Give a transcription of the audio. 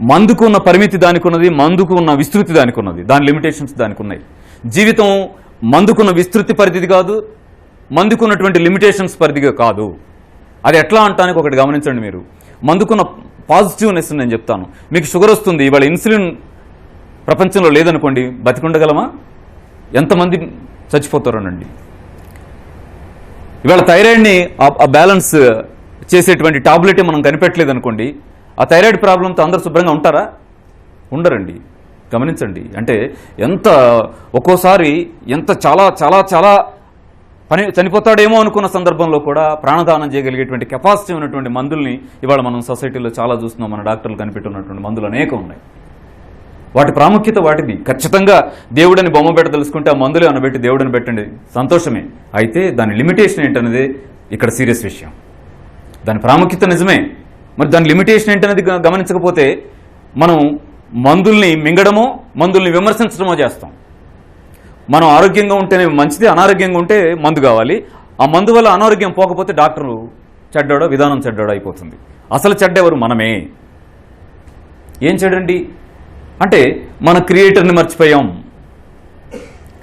మందుకు ఉన్న పరిమితి దానికి ఉన్నది మందుకు ఉన్న విస్తృతి దానికి ఉన్నది దాని లిమిటేషన్స్ దానికి ఉన్నాయి జీవితం మందుకున్న విస్తృతి పరిధిది కాదు మందుకున్నటువంటి లిమిటేషన్స్ పరిధిగా కాదు. అది ఎట్లా అంటానికి ఒకటి గమనించండి మీరు. మందుకున్న పాజిటివ్నెస్ నేను చెప్తాను. మీకు షుగర్ వస్తుంది ఇవాళ ఇన్సులిన్ ప్రపంచంలో లేదనుకోండి బతికుండగలమా? ఎంతమంది చచ్చిపోతారోనండి? ఇవాళ థైరాయిడ్ని ఆ- బ్యాలెన్స్ చేసేటువంటి టాబ్లెట్ మనం కనిపెట్టలేదు అనుకోండి ఆ థైరాయిడ్ ప్రాబ్లంతో అందరు శుభ్రంగా ఉంటారా? ఉండరండి. గమనించండి. అంటే ఎంత ఒక్కోసారి ఎంత చాలా చాలా చాలా పని చనిపోతాడేమో అనుకున్న సందర్భంలో కూడా ప్రాణదానం చేయగలిగేటువంటి కెపాసిటీ ఉన్నటువంటి మందుల్ని ఇవాళ మనం సొసైటీలో చాలా చూస్తున్నాం. మన డాక్టర్లు కనిపెట్టున్నటువంటి మందులు అనేకం ఉన్నాయి. వాటి ప్రాముఖ్యత వాటిది. ఖచ్చితంగా దేవుడని బొమ్మ పెట్ట తెలుసుకుంటే ఆ మందులు అనబెట్టి పెట్టి పెట్టండి. సంతోషమే. అయితే దాని లిమిటేషన్ ఏంటనేది ఇక్కడ సీరియస్ విషయం. దాని ప్రాముఖ్యత నిజమే. మరి దాని లిమిటేషన్ ఏంటనేది గమనించకపోతే మనం మందుల్ని మింగడమో మందుల్ని విమర్శించడమో చేస్తాం. మనం ఆరోగ్యంగా ఉంటేనే మంచిది అనారోగ్యంగా ఉంటే మందు కావాలి. ఆ మందు వల్ల అనారోగ్యం పోకపోతే డాక్టరు చెడ్డాడో విధానం చెడ్డాడో అయిపోతుంది. అసలు చెడ్డెవరు మనమే? ఏం చెడండి? అంటే మన క్రియేటర్ని మర్చిపోయాం.